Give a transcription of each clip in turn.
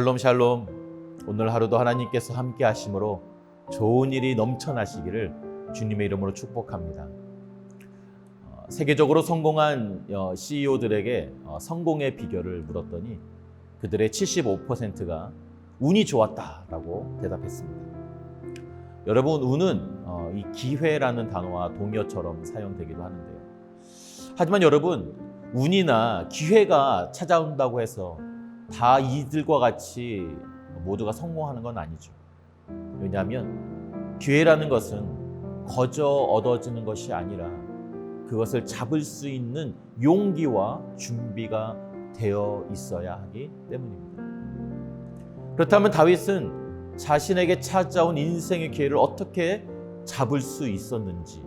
샬롬 샬롬. 오늘 하루도 하나님께서 함께 하심으로 좋은 일이 넘쳐나시기를 주님의 이름으로 축복합니다. 어, 세계적으로 성공한 어, CEO들에게 어, 성공의 비결을 물었더니 그들의 75%가 운이 좋았다라고 대답했습니다. 여러분 운은 어, 이 기회라는 단어와 동의어처럼 사용되기도 하는데요. 하지만 여러분 운이나 기회가 찾아온다고 해서 다 이들과 같이 모두가 성공하는 건 아니죠. 왜냐하면 기회라는 것은 거저 얻어지는 것이 아니라 그것을 잡을 수 있는 용기와 준비가 되어 있어야 하기 때문입니다. 그렇다면 다윗은 자신에게 찾아온 인생의 기회를 어떻게 잡을 수 있었는지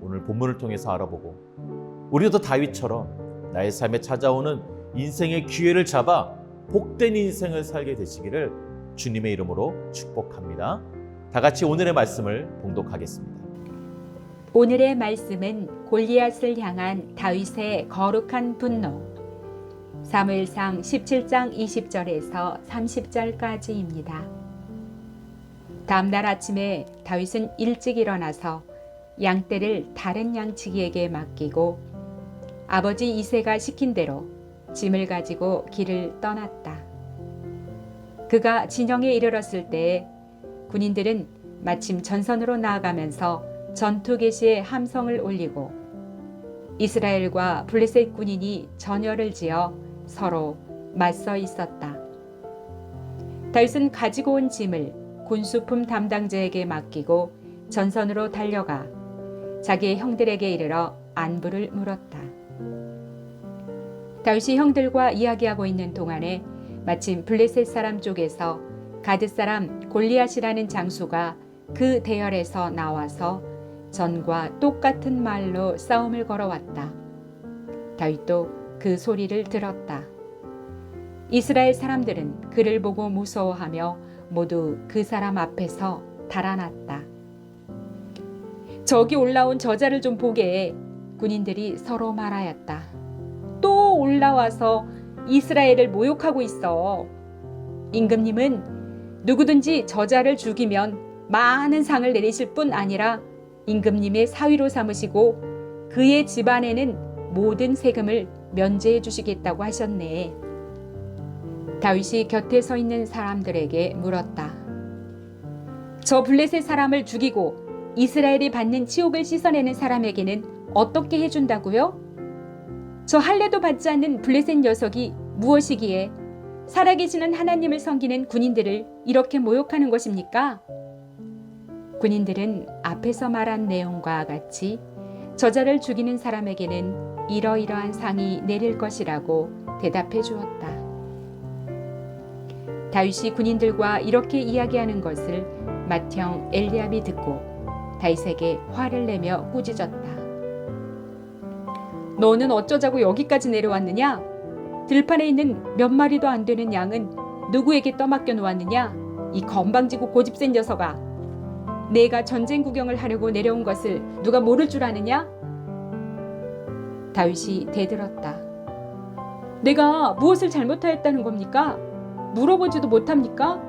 오늘 본문을 통해서 알아보고 우리도 다윗처럼 나의 삶에 찾아오는 인생의 기회를 잡아 복된 인생을 살게 되시기를 주님의 이름으로 축복합니다. 다 같이 오늘의 말씀을 봉독하겠습니다. 오늘의 말씀은 골리앗을 향한 다윗의 거룩한 분노. 사무엘상 17장 20절에서 30절까지입니다. 다음 날 아침에 다윗은 일찍 일어나서 양떼를 다른 양치기에게 맡기고 아버지 이세가 시킨 대로 짐을 가지고 길을 떠났다. 그가 진영에 이르렀을 때에 군인들은 마침 전선으로 나아가면서 전투 개시에 함성을 올리고 이스라엘과 블레셋 군인이 전열을 지어 서로 맞서 있었다. 다윗은 가지고 온 짐을 군수품 담당자에게 맡기고 전선으로 달려가 자기의 형들에게 이르러 안부를 물었다. 다윗이 형들과 이야기하고 있는 동안에 마침 블레셋 사람 쪽에서 가드 사람 골리앗이라는 장수가 그 대열에서 나와서 전과 똑같은 말로 싸움을 걸어왔다. 다윗도 그 소리를 들었다. 이스라엘 사람들은 그를 보고 무서워하며 모두 그 사람 앞에서 달아났다. 저기 올라온 저자를 좀 보게 해. 군인들이 서로 말하였다. 또 올라와서 이스라엘을 모욕하고 있어. 임금님은 누구든지 저자를 죽이면 많은 상을 내리실 뿐 아니라 임금님의 사위로 삼으시고 그의 집안에는 모든 세금을 면제해 주시겠다고 하셨네. 다윗이 곁에 서 있는 사람들에게 물었다. 저 블레셋 사람을 죽이고 이스라엘이 받는 치욕을 씻어내는 사람에게는 어떻게 해준다고요? 저 할례도 받지 않는 블레셋 녀석이 무엇이기에 살아계시는 하나님을 섬기는 군인들을 이렇게 모욕하는 것입니까? 군인들은 앞에서 말한 내용과 같이 저자를 죽이는 사람에게는 이러이러한 상이 내릴 것이라고 대답해 주었다. 다윗이 군인들과 이렇게 이야기하는 것을 맏형 엘리압이 듣고 다윗에게 화를 내며 꾸짖었다. 너는 어쩌자고 여기까지 내려왔느냐? 들판에 있는 몇 마리도 안 되는 양은 누구에게 떠맡겨 놓았느냐? 이 건방지고 고집센 녀석아. 내가 전쟁 구경을 하려고 내려온 것을 누가 모를 줄 아느냐? 다윗이 대들었다. 내가 무엇을 잘못하였다는 겁니까? 물어보지도 못합니까?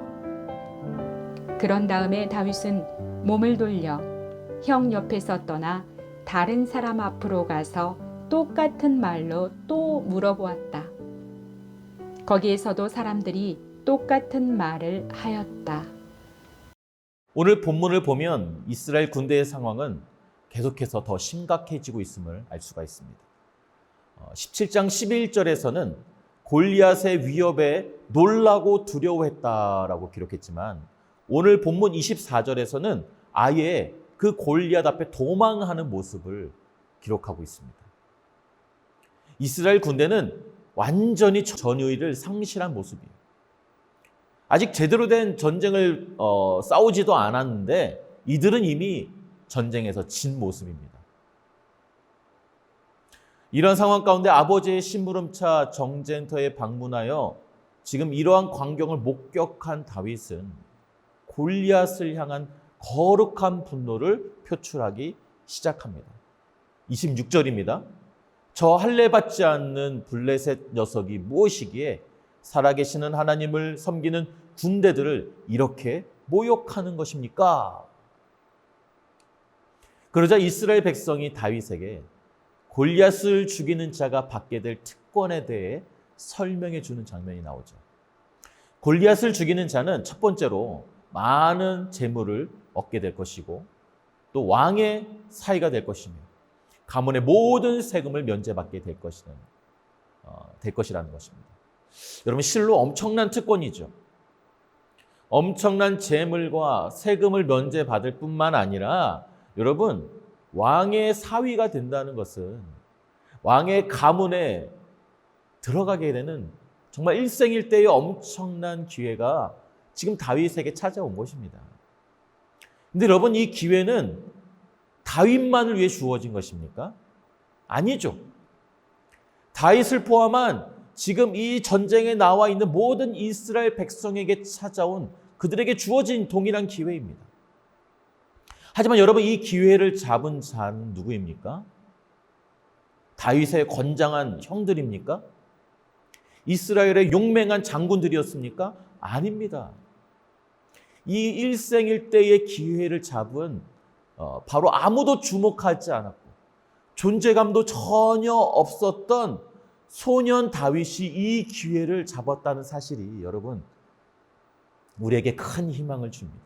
그런 다음에 다윗은 몸을 돌려 형 옆에서 떠나 다른 사람 앞으로 가서 똑같은 말로 또 물어보았다. 거기에서도 사람들이 똑같은 말을 하였다. 오늘 본문을 보면 이스라엘 군대의 상황은 계속해서 더 심각해지고 있음을 알 수가 있습니다. 어, 17장 11절에서는 골리앗의 위협에 놀라고 두려워했다라고 기록했지만 오늘 본문 24절에서는 아예 그 골리앗 앞에 도망하는 모습을 기록하고 있습니다. 이스라엘 군대는 완전히 전의를 상실한 모습이에요. 아직 제대로 된 전쟁을 어, 싸우지도 않았는데 이들은 이미 전쟁에서 진 모습입니다. 이런 상황 가운데 아버지의 심부름차 정쟁터에 방문하여 지금 이러한 광경을 목격한 다윗은 골리앗을 향한 거룩한 분노를 표출하기 시작합니다. 26절입니다. 저 할례 받지 않는 블레셋 녀석이 무엇이기에 살아계시는 하나님을 섬기는 군대들을 이렇게 모욕하는 것입니까? 그러자 이스라엘 백성이 다윗에게 골리앗을 죽이는 자가 받게 될 특권에 대해 설명해 주는 장면이 나오죠. 골리앗을 죽이는 자는 첫 번째로 많은 재물을 얻게 될 것이고 또 왕의 사이가 될 것이며 가문의 모든 세금을 면제받게 될 것이는 어, 될 것이라는 것입니다. 여러분 실로 엄청난 특권이죠. 엄청난 재물과 세금을 면제받을 뿐만 아니라 여러분 왕의 사위가 된다는 것은 왕의 가문에 들어가게 되는 정말 일생일대의 엄청난 기회가 지금 다윗에게 찾아온 것입니다. 근데 여러분 이 기회는 다윗만을 위해 주어진 것입니까? 아니죠. 다윗을 포함한 지금 이 전쟁에 나와 있는 모든 이스라엘 백성에게 찾아온 그들에게 주어진 동일한 기회입니다. 하지만 여러분 이 기회를 잡은 자는 누구입니까? 다윗의 건장한 형들입니까? 이스라엘의 용맹한 장군들이었습니까? 아닙니다. 이 일생일대의 기회를 잡은 어, 바로 아무도 주목하지 않았고 존재감도 전혀 없었던 소년 다윗이 이 기회를 잡았다는 사실이 여러분 우리에게 큰 희망을 줍니다.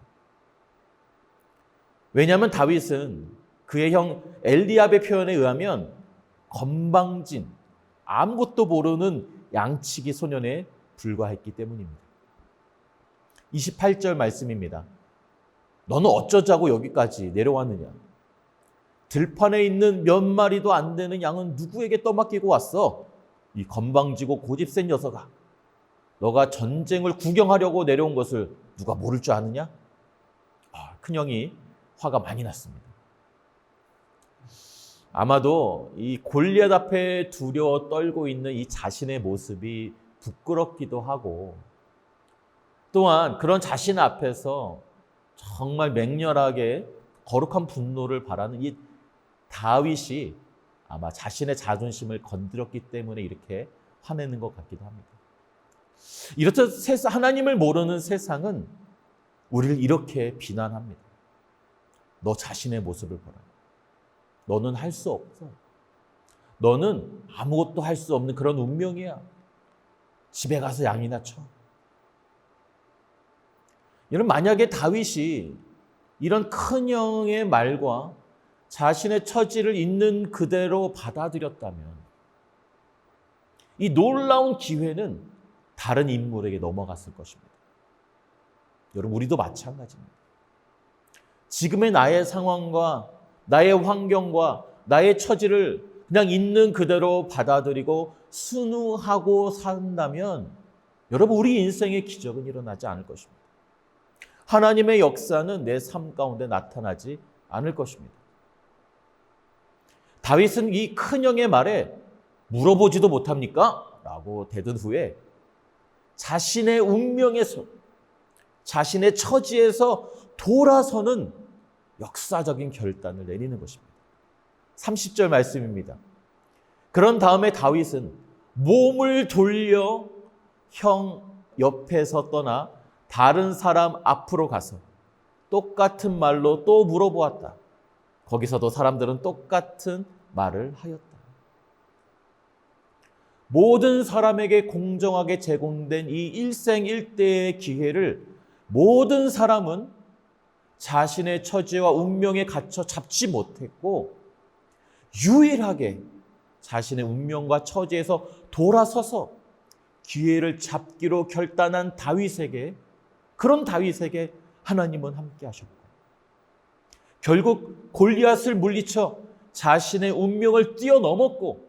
왜냐하면 다윗은 그의 형 엘리압의 표현에 의하면 건방진 아무것도 모르는 양치기 소년에 불과했기 때문입니다. 28절 말씀입니다. 너는 어쩌자고 여기까지 내려왔느냐? 들판에 있는 몇 마리도 안 되는 양은 누구에게 떠맡기고 왔어? 이 건방지고 고집센 녀석아. 너가 전쟁을 구경하려고 내려온 것을 누가 모를 줄 아느냐? 아, 큰형이 화가 많이 났습니다. 아마도 이 골리앗 앞에 두려워 떨고 있는 이 자신의 모습이 부끄럽기도 하고 또한 그런 자신 앞에서 정말 맹렬하게 거룩한 분노를 바라는 이 다윗이 아마 자신의 자존심을 건드렸기 때문에 이렇게 화내는 것 같기도 합니다. 이렇듯 하나님을 모르는 세상은 우리를 이렇게 비난합니다. 너 자신의 모습을 보라. 너는 할 수 없어. 너는 아무것도 할 수 없는 그런 운명이야. 집에 가서 양이나 쳐. 여러분 만약에 다윗이 이런 큰 형의 말과 자신의 처지를 있는 그대로 받아들였다면 이 놀라운 기회는 다른 인물에게 넘어갔을 것입니다. 여러분 우리도 마찬가지입니다. 지금의 나의 상황과 나의 환경과 나의 처지를 그냥 있는 그대로 받아들이고 순우하고 산다면 여러분 우리 인생의 기적은 일어나지 않을 것입니다. 하나님의 역사는 내 삶 가운데 나타나지 않을 것입니다. 다윗은 이 큰 형의 말에 물어보지도 못합니까? 라고 대든 후에 자신의 운명에서 자신의 처지에서 돌아서는 역사적인 결단을 내리는 것입니다. 30절 말씀입니다. 그런 다음에 다윗은 몸을 돌려 형 옆에서 떠나 다른 사람 앞으로 가서 똑같은 말로 또 물어보았다. 거기서도 사람들은 똑같은 말을 하였다. 모든 사람에게 공정하게 제공된 이 일생일대의 기회를 모든 사람은 자신의 처지와 운명에 갇혀 잡지 못했고 유일하게 자신의 운명과 처지에서 돌아서서 기회를 잡기로 결단한 다윗에게 그런 다윗에게 하나님은 함께 하셨고 결국 골리앗을 물리쳐 자신의 운명을 뛰어넘었고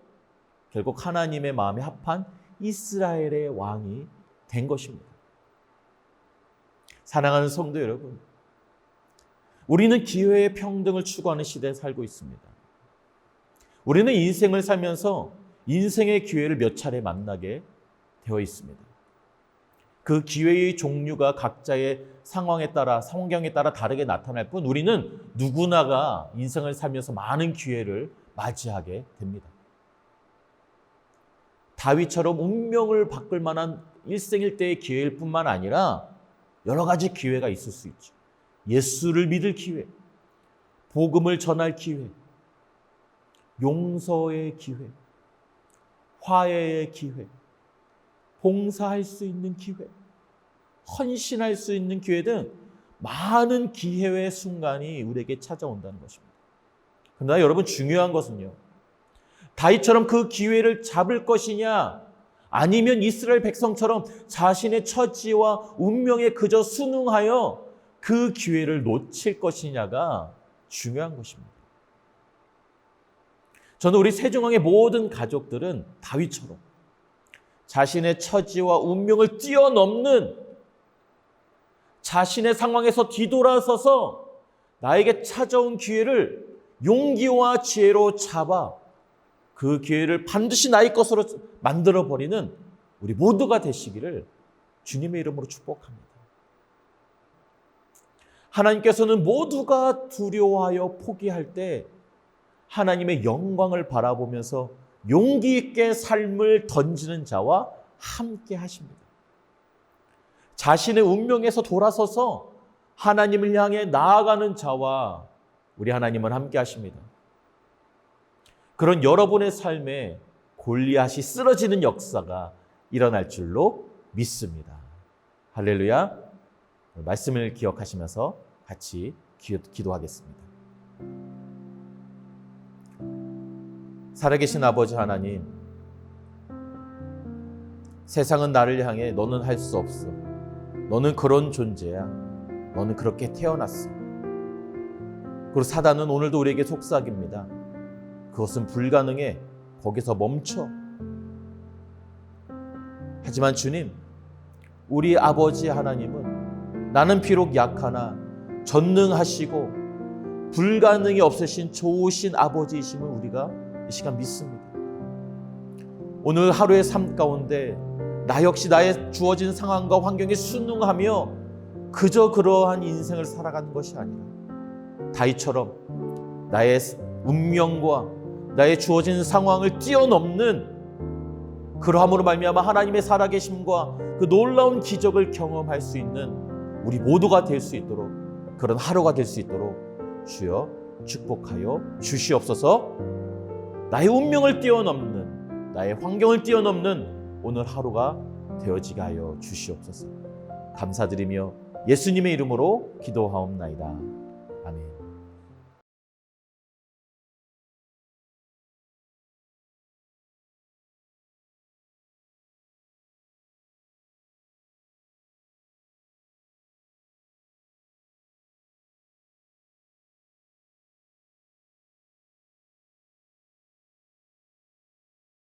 결국 하나님의 마음에 합한 이스라엘의 왕이 된 것입니다. 사랑하는 성도 여러분, 우리는 기회의 평등을 추구하는 시대에 살고 있습니다. 우리는 인생을 살면서 인생의 기회를 몇 차례 만나게 되어 있습니다. 그 기회의 종류가 각자의 상황에 따라 성경에 따라 다르게 나타날 뿐 우리는 누구나가 인생을 살면서 많은 기회를 맞이하게 됩니다. 다윗처럼 운명을 바꿀 만한 일생일대의 기회일 뿐만 아니라 여러 가지 기회가 있을 수 있죠. 예수를 믿을 기회, 복음을 전할 기회, 용서의 기회, 화해의 기회, 봉사할 수 있는 기회, 헌신할 수 있는 기회 등 많은 기회의 순간이 우리에게 찾아온다는 것입니다. 그러나 여러분 중요한 것은요. 다윗처럼 그 기회를 잡을 것이냐 아니면 이스라엘 백성처럼 자신의 처지와 운명에 그저 순응하여 그 기회를 놓칠 것이냐가 중요한 것입니다. 저는 우리 세종왕의 모든 가족들은 다윗처럼 자신의 처지와 운명을 뛰어넘는 자신의 상황에서 뒤돌아서서 나에게 찾아온 기회를 용기와 지혜로 잡아 그 기회를 반드시 나의 것으로 만들어 버리는 우리 모두가 되시기를 주님의 이름으로 축복합니다. 하나님께서는 모두가 두려워하여 포기할 때 하나님의 영광을 바라보면서 용기 있게 삶을 던지는 자와 함께 하십니다. 자신의 운명에서 돌아서서 하나님을 향해 나아가는 자와 우리 하나님은 함께 하십니다. 그런 여러분의 삶에 골리앗이 쓰러지는 역사가 일어날 줄로 믿습니다. 할렐루야. 말씀을 기억하시면서 같이 기도하겠습니다. 살아계신 아버지 하나님, 세상은 나를 향해 너는 할 수 없어. 너는 그런 존재야. 너는 그렇게 태어났어. 그리고 사단은 오늘도 우리에게 속삭입니다. 그것은 불가능해. 거기서 멈춰. 하지만 주님, 우리 아버지 하나님은 나는 비록 약하나 전능하시고 불가능이 없으신 좋으신 아버지이심을 우리가 이 시간 믿습니다. 오늘 하루의 삶 가운데 나 역시 나의 주어진 상황과 환경에 순응하며 그저 그러한 인생을 살아가는 것이 아니라 다이처럼 나의 운명과 나의 주어진 상황을 뛰어넘는 그러함으로 말미암아 하나님의 살아계심과 그 놀라운 기적을 경험할 수 있는 우리 모두가 될 수 있도록 그런 하루가 될 수 있도록 주여 축복하여 주시옵소서. 나의 운명을 뛰어넘는 나의 환경을 뛰어넘는 오늘 하루가 되어지게 하여 주시옵소서. 감사드리며 예수님의 이름으로 기도하옵나이다.